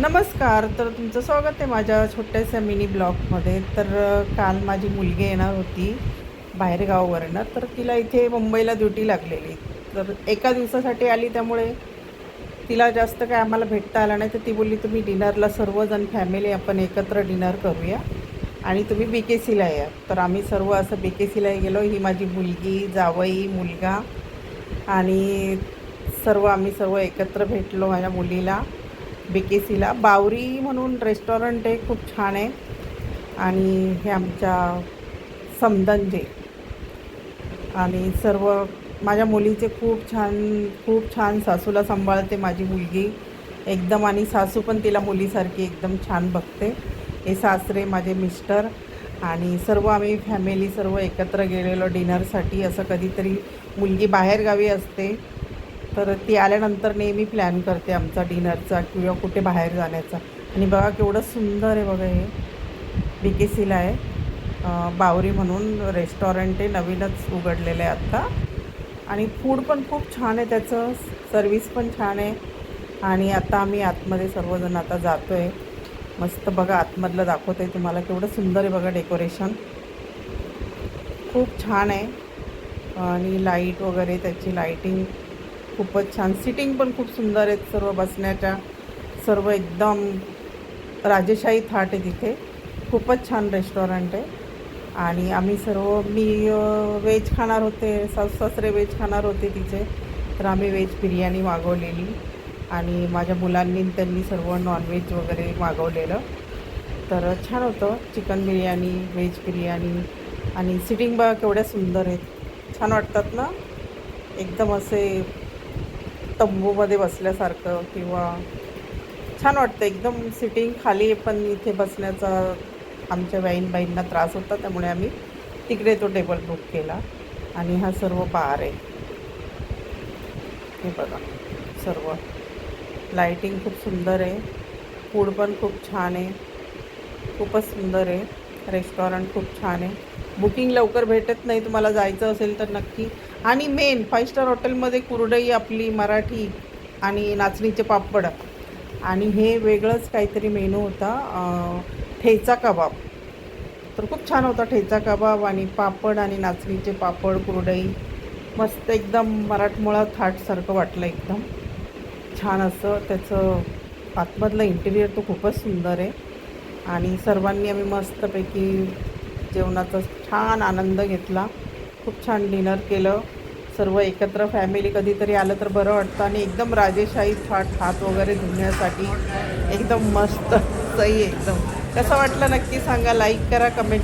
नमस्कार तर तुमचं स्वागत आहे माझ्या छोट्याशा मिनी ब्लॉगमध्ये. तर काल माझी मुलगी येणार होती बाहेरगाववरनं तर तिला इथे मुंबईला ड्युटी लागलेली. तर एका दिवसासाठी आली त्यामुळे तिला जास्त काय आम्हाला भेटता आलं नाही. तर ती बोलली तुम्ही डिनरला सर्वजण फॅमिली आपण एकत्र डिनर करूया आणि तुम्ही बी के सीला या. तर आम्ही सर्व असं बी के सीला गेलो. ही माझी मुलगी जावई मुलगा आणि सर्व आम्ही सर्व एकत्र भेटलो माझ्या मुलीला. बी के सीला बावरी म्हणून रेस्टॉरंट आहे खूप छान आहे. आणि हे आमच्या समदंजे. आणि सर्व माझ्या मुलीचे खूप छान खूप छान सासूला सांभाळते माझी मुलगी. एकदम आणि सासू पण तिला मुलीसारखी एकदम छान बघते. हे सासरे माझे मिस्टर. आणि सर्व आम्ही फॅमिली सर्व एकत्र गेलेलो डिनरसाठी असं कधीतरी मुलगी बाहेरगावी असते. तर ती आल्यानंतर नेहमी प्लॅन करते आमचा डिनरचा किंवा कुठे बाहेर जाण्याचा. आणि बघा केवढं सुंदर आहे बघा हे. बी के सीला आहे. बावरी म्हणून रेस्टॉरंट आहे नवीनच उघडलेलं आहे आत्ता आणि फूड पण खूप छान आहे त्याचं. सर्विस पण छान आहे. आणि आता आम्ही आतमध्ये सर्वजण आता जातो आहे मस्त बघा आतमधलं दाखवते तुम्हाला. केवढं सुंदर आहे बघा डेकोरेशन खूप छान आहे. आणि लाइट वगैरे त्याची लाईटिंग खूपच छान. सिटिंग पण खूप सुंदर आहेत सर्व बसण्याच्या. सर्व एकदम राजेशाही थाट आहे तिथे. खूपच छान रेस्टॉरंट आहे. आणि आम्ही सर्व मी व्हेज खाणार होते. सासू सासरे व्हेज खाणार होते तिचे तर आम्ही व्हेज बिर्याणी मागवलेली. आणि माझ्या मुलांनी त्यांनी सर्व नॉनव्हेज वगैरे मागवलेलं. तर छान होतं. चिकन बिर्याणी व्हेज बिर्याणी आणि सिटिंग बघा केवढ्या सुंदर आहेत. छान वाटतात ना? एकदम असे तंबूमध्ये बसल्यासारखं किंवा छान वाटतं. एकदम सिटिंग खाली पण इथे बसण्याचा आमच्या वाईनबाईंना त्रास होता त्यामुळे आम्ही तिकडे तो टेबल बुक केला आणि हा सर्व बार आहे. हे बघा सर्व लाईटिंग खूप सुंदर आहे. फूड पण खूप छान आहे. खूपच सुंदर आहे. रेस्टॉरंट खूप छान आहे. बुकिंग लवकर भेटत नाही तुम्हाला जायचं असेल तर नक्की. आणि मेन फाईव्ह स्टार हॉटेलमध्ये कुरडई आपली मराठी आणि नाचणीचे पापड. आणि हे वेगळंच काहीतरी मेनू होता ठेचा कबाब. तर खूप छान होता ठेचा कबाब आणि पापड आणि नाचणीचे पापड कुरडई. मस्त एकदम मराठमोळा थाटसारखं वाटलं एकदम. छान असं त्याचं आतमधलं इंटेरियर तो खूपच सुंदर आहे. आणि सर्वांनी आम्ही मस्तपैकी जेवणाचा छान आनंद घेतला. खूप छान डिनर केलं. सर्व एकत्र फॅमिली कधीतरी आलं तर बरं वाटतं आणि एकदम राजेशाही थाट हात वगैरे धुण्यासाठी एकदम मस्त सही एकदम. कसं वाटलं नक्की सांगा. लाईक करा कमेंट